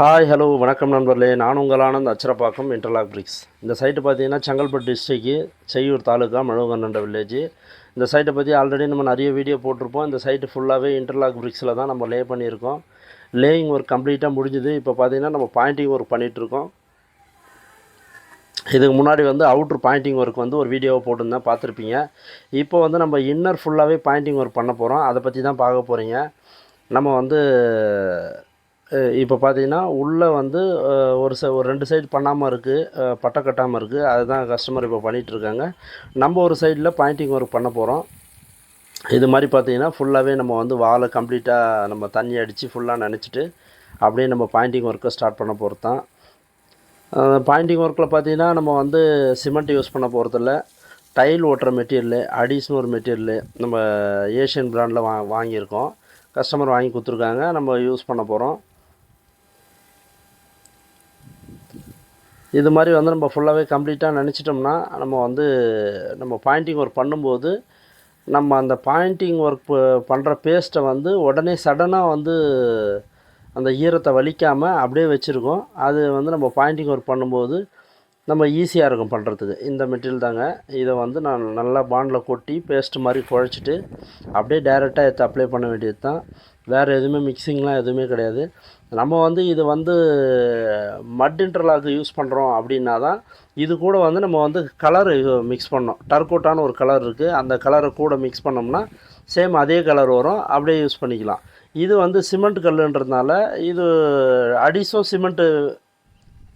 Hi hello வணக்கம் நண்பர்களே. நான் உங்கள் ஆனந்த் அச்சரப்பாக்கம் இன்டர்லாக் பிரிக்ஸ் இந்த சைட்டு பார்த்தீங்கன்னா செங்கல்பட்டு டிஸ்ட்ரிக்கு செய்யூர் தாலுக்கா மழுவகண்ணன்ற வில்லேஜ் இந்த சைட்டை பற்றி ஆல்ரெடி நம்ம நிறைய வீடியோ போட்டிருப்போம். இந்த சைட்டு ஃபுல்லாகவே இன்டர்லாக் பிரிக்ஸில் தான் நம்ம லே பண்ணியிருக்கோம். லேயிங் ஒர்க் கம்ப்ளீட்டாக முடிஞ்சுது. இப்போ பார்த்தீங்கன்னா நம்ம பாயிண்டிங் ஒர்க் பண்ணிகிட்ருக்கோம் இதுக்கு முன்னாடி வந்து அவுட்ரு பாயிண்டிங் ஒர்க் வந்து ஒரு வீடியோவை போட்டிருந்தேன். பார்த்துருப்பீங்க. இப்போ வந்து நம்ம இன்னர் ஃபுல்லாகவே பாயிண்டிங் ஒர்க் பண்ண போகிறோம் அதை பற்றி தான் பார்க்க போகிறீங்க நம்ம வந்து இப்போ பார்த்தீங்கன்னா உள்ளே வந்து ஒரு ச ஒரு ரெண்டு சைடு பண்ணாமல் இருக்குது பட்டை கட்டாமல் இருக்குது அதுதான் கஸ்டமர் இப்போ பண்ணிகிட்டு இருக்காங்க. நம்ம ஒரு சைடில் பாயிண்டிங் ஒர்க் பண்ண போகிறோம் இது மாதிரி பார்த்தீங்கன்னா ஃபுல்லாகவே நம்ம வந்து வாலை கம்ப்ளீட்டாக நம்ம தண்ணி அடித்து ஃபுல்லாக நினச்சிட்டு அப்படியே நம்ம பாயிண்டிங் ஒர்க்கை ஸ்டார்ட் பண்ண போகிறது தான். பாயிண்டிங் ஒர்க்கில் பார்த்தீங்கன்னா நம்ம வந்து சிமெண்ட் யூஸ் பண்ண போகிறதில்ல டைல் ஓட்டுற மெட்டீரியலு அடிஷ்னல் ஒரு மெட்டீரியலு நம்ம ஏஷியன் பிராண்டில் வா வாங்கியிருக்கோம். கஸ்டமர் வாங்கி கொடுத்துருக்காங்க. நம்ம யூஸ் பண்ண போகிறோம் இது மாதிரி வந்து நம்ம ஃபுல்லாகவே கம்ப்ளீட்டாக நினச்சிட்டோம்னா நம்ம வந்து நம்ம பாயிண்டிங் ஒர்க் பண்ணும்போது நம்ம அந்த பாயிண்டிங் ஒர்க் பண்ணுற பேஸ்ட்டை வந்து உடனே சடனாக வந்து அந்த ஈரத்தை வலிக்காமல் அப்படியே வச்சுருக்கோம். அது வந்து நம்ம பாயிண்டிங் ஒர்க் பண்ணும்போது நம்ம ஈஸியாக இருக்கும் பண்ணுறதுக்கு இந்த மெட்டீரியல் தாங்க. இதை வந்து நான் நல்லா பாண்டில் கொட்டி பேஸ்ட் மாதிரி குழச்சிட்டு அப்படியே டைரெக்டாக எடுத்து அப்ளை பண்ண வேண்டியது தான் வேறு எதுவுமே மிக்சிங்லாம் எதுவுமே கிடையாது. நம்ம வந்து இது வந்து மட் இன்டர்லாக் யூஸ் பண்ணுறோம் அப்படின்னா தான் இது கூட வந்து நம்ம வந்து கலர் மிக்ஸ் பண்ணோம். டர்கோட்டான ஒரு கலர் இருக்குது அந்த கலரை கூட மிக்ஸ் பண்ணோம்னா சேம் அதே கலர் வரும். அப்படியே யூஸ் பண்ணிக்கலாம். இது வந்து சிமெண்ட் கல்லுன்றதுனால இது அடிஸும் சிமெண்ட்டு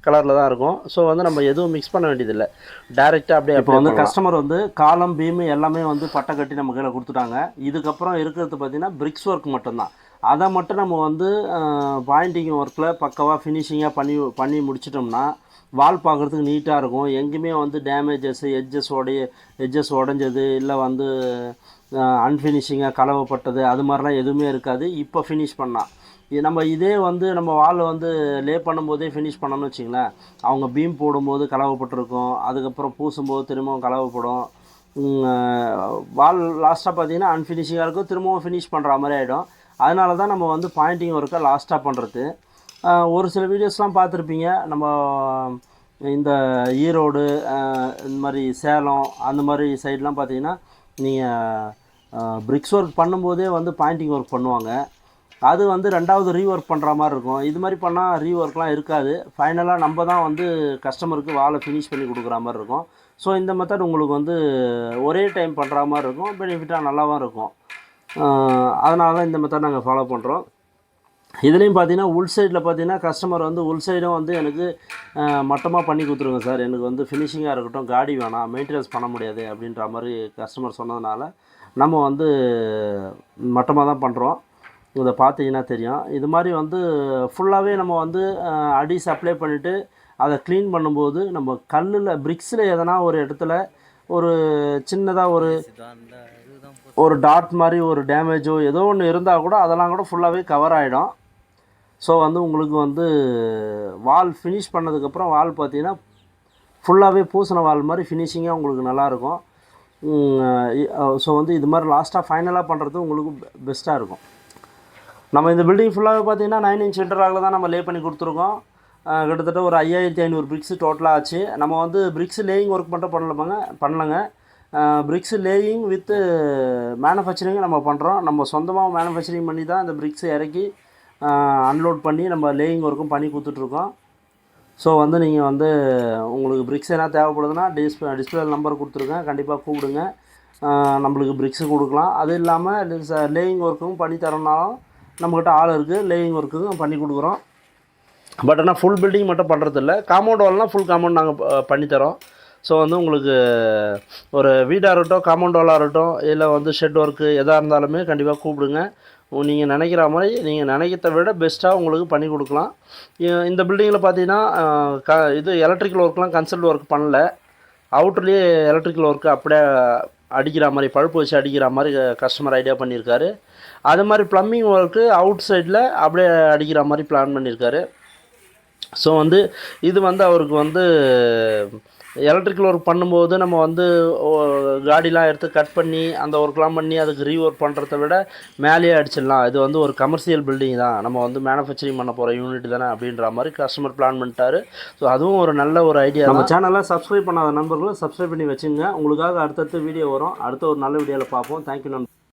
கலரில் தான் இருக்கும். ஸோ வந்து நம்ம எதுவும் மிக்ஸ் பண்ண வேண்டியதில்லை. டேரெக்டாக அப்படியே இப்போ வந்து கஸ்டமர் வந்து காலம் பீமு எல்லாமே வந்து பட்டை கட்டி நம்ம கையில் கொடுத்துட்டாங்க. இதுக்கப்புறம் இருக்கிறது பார்த்தீங்கன்னா பிரிக்ஸ் ஒர்க் மட்டும்தான். அதை மட்டும் நம்ம வந்து பாயிண்டிங் ஒர்க்கில் பக்கவாக ஃபினிஷிங்காக பண்ணி பண்ணி முடிச்சிட்டோம்னா வால் பார்க்குறதுக்கு நீட்டாக இருக்கும். எங்கேயுமே வந்து டேமேஜஸ் எட்ஜஸ் உடைய எட்ஜஸ் உடஞ்சது இல்லை வந்து அன்ஃபினிஷிங்காக கலவைப்பட்டது அது மாதிரிலாம் எதுவுமே இருக்காது. இப்போ ஃபினிஷ் பண்ணால் இது நம்ம இதே வந்து நம்ம வால் வந்து லே பண்ணும்போதே ஃபினிஷ் பண்ணோம்னு வச்சிங்களேன் அவங்க பீம் போடும்போது கலவைப்பட்டிருக்கும். அதுக்கப்புறம் பூசும்போது திரும்பவும் கலவைப்படும். வால் லாஸ்ட்டாக பார்த்தீங்கன்னா அன்ஃபினிஷிங்காக இருக்கும். திரும்பவும் ஃபினிஷ் பண்ணுற மாதிரி ஆகிடும் அதனால தான் நம்ம வந்து பாயிண்டிங் ஒர்க்கை லாஸ்ட்டாக பண்ணுறது ஒரு சில வீடியோஸ்லாம் பார்த்துருப்பீங்க. நம்ம இந்த ஈரோடு இந்த மாதிரி சேலம் அந்த மாதிரி சைட்லாம் பார்த்தீங்கன்னா நீங்கள் பிரிக்ஸ் ஒர்க் பண்ணும்போதே வந்து பாயிண்டிங் ஒர்க் பண்ணுவாங்க. அது வந்து ரெண்டாவது ரீஒர்க் பண்ணுற மாதிரி இருக்கும். இது மாதிரி பண்ணால் ரீஒர்க்லாம் இருக்காது. ஃபைனலாக நம்ம தான் வந்து கஸ்டமருக்கு வாழை ஃபினிஷ் பண்ணி கொடுக்குற மாதிரி இருக்கும். ஸோ இந்த மெத்தட் உங்களுக்கு வந்து ஒரே டைம் பண்ணுற மாதிரி இருக்கும். பெனிஃபிட்டாக நல்லாவும் இருக்கும். அதனால தான் இந்த மெத்தட் நாங்கள் ஃபாலோ பண்ணுறோம் இதுலேயும் பார்த்தீங்கன்னா உள் சைடில் பார்த்தீங்கன்னா கஸ்டமர் வந்து உள் சைடும் வந்து எனக்கு மட்டமாக பண்ணி கொடுத்துருங்க சார். எனக்கு வந்து ஃபினிஷிங்காக இருக்கட்டும் காடி வேணாம் மெயின்டெனன்ஸ் பண்ண முடியாது அப்படின்ற மாதிரி கஸ்டமர் சொன்னதுனால நம்ம வந்து மட்டமாக தான் பண்ணுறோம் இதை பார்த்தீங்கன்னா தெரியும். இது மாதிரி வந்து ஃபுல்லாகவே நம்ம வந்து அடி சப்ளை பண்ணிவிட்டு அதை க்ளீன் பண்ணும்போது நம்ம கல்லில் பிரிக்ஸில் எதனா ஒரு இடத்துல ஒரு சின்னதாக ஒரு ஒரு டாட் மாதிரி ஒரு டேமேஜோ ஏதோ ஒன்று இருந்தால் கூட அதெல்லாம் கூட ஃபுல்லாகவே கவர் ஆகிடும் ஸோ வந்து உங்களுக்கு வந்து வால் ஃபினிஷ் பண்ணதுக்கப்புறம் வால் பார்த்தீங்கன்னா ஃபுல்லாகவே பூசின வால் மாதிரி ஃபினிஷிங்காக உங்களுக்கு நல்லாயிருக்கும் ஸோ வந்து இது மாதிரி லாஸ்ட்டாக ஃபைனலாக பண்ணுறது உங்களுக்கு பெஸ்ட்டாக இருக்கும். நம்ம இந்த பில்டிங் ஃபுல்லாகவே பார்த்தீங்கன்னா நைன் இன்ச் இன்டர்லாகில் தான் நம்ம லே பண்ணி கொடுத்துருக்கோம். கிட்டத்தட்ட ஒரு ஐயாயிரத்தி ஐநூறு பிரிக்ஸ் டோட்டலாக ஆச்சு. நம்ம வந்து பிரிக்ஸ் லேயிங் ஒர்க் மட்டும் பண்ணலமாங்க பண்ணலங்க. பிரிக்ஸ் லேயிங் வித்து மேனுஃபேக்சரிங் நம்ம பண்ணுறோம் நம்ம சொந்தமாக மேனுஃபேக்சரிங் பண்ணி தான் இந்த பிரிக்ஸை இறக்கி அன்லோட் பண்ணி நம்ம லேயிங் ஒர்க்கும் பண்ணி கொடுத்துட்ருக்கோம். ஸோ வந்து நீங்கள் வந்து உங்களுக்கு பிரிக்ஸ் என்ன தேவைப்படுதுன்னா டிஸ்பிளே டிஸ்பிளே நம்பர் கொடுத்துருக்கேன் கண்டிப்பாக கூப்பிடுங்க. நம்மளுக்கு பிரிக்ஸு கொடுக்கலாம். அது இல்லாமல் லேயிங் ஒர்க்கும் பண்ணி தரோம்னாலும் நம்மக்கிட்ட ஆள் இருக்குது லேயிங் ஒர்க்குக்கும் பண்ணி கொடுக்குறோம். பட் ஆனால் ஃபுல் பில்டிங் மட்டும் பண்ணுறதில்ல காம்பவுண்ட் வால்னால் ஃபுல் காம்பவுண்ட் நாங்கள் பண்ணித்தரோம் ஸோ வந்து உங்களுக்கு ஒரு வீடாக இருக்கட்டும் காம்பவுண்ட் வாலாக இருக்கட்டும் இல்லை வந்து ஷெட் ஒர்க்கு எதாக இருந்தாலுமே கண்டிப்பாக கூப்பிடுங்க. நீங்கள் நினைக்கிற மாதிரி நீங்கள் நினைக்கிறத விட பெஸ்ட்டாக உங்களுக்கு பண்ணி கொடுக்கலாம். இந்த பில்டிங்கில் பார்த்தீங்கன்னா க இது எலக்ட்ரிக்கல் ஒர்க்லாம் கன்சல்ட் ஒர்க் பண்ணல. அவுட்டர்லேயே எலக்ட்ரிக்கல் ஒர்க்கு அப்படியே அடிக்கிற மாதிரி பழுப்பு வச்சு அடிக்கிற மாதிரி கஸ்டமர் ஐடியா பண்ணியிருக்காரு. அது மாதிரி ப்ளம்பிங் ஒர்க்கு அவுட் சைடில் அப்படியே அடிக்கிற மாதிரி பிளான் பண்ணியிருக்காரு. ஸோ வந்து இது வந்து அவருக்கு வந்து எலக்ட்ரிக்கல் ஒர்க் பண்ணும்போது நம்ம வந்து காடிலாம் எடுத்து கட் பண்ணி அந்த ஒர்க்லாம் பண்ணி அதுக்கு ரீஒர்க் பண்ணுறத விட மேலேயே அடிச்சிடலாம். இது வந்து ஒரு கமர்ஷியல் பில்டிங் தான். நம்ம வந்து மேனுஃபேக்சரிங் பண்ண போகிற யூனிட் தானே அப்படின்ற மாதிரி கஸ்டமர் பிளான் பண்ணிட்டாரு. ஸோ அதுவும் ஒரு நல்ல ஒரு ஐடியா நம்ம சேனலை சப்ஸ்கிரைப் பண்ணாத நண்பர்களும் சப்ஸ்கிரைப் பண்ணி வச்சுங்க. உங்களுக்காக அடுத்தடுத்த வீடியோ வரும். அடுத்த ஒரு நல்ல வீடியோவில் பார்ப்போம். தேங்க்யூ நண்பர்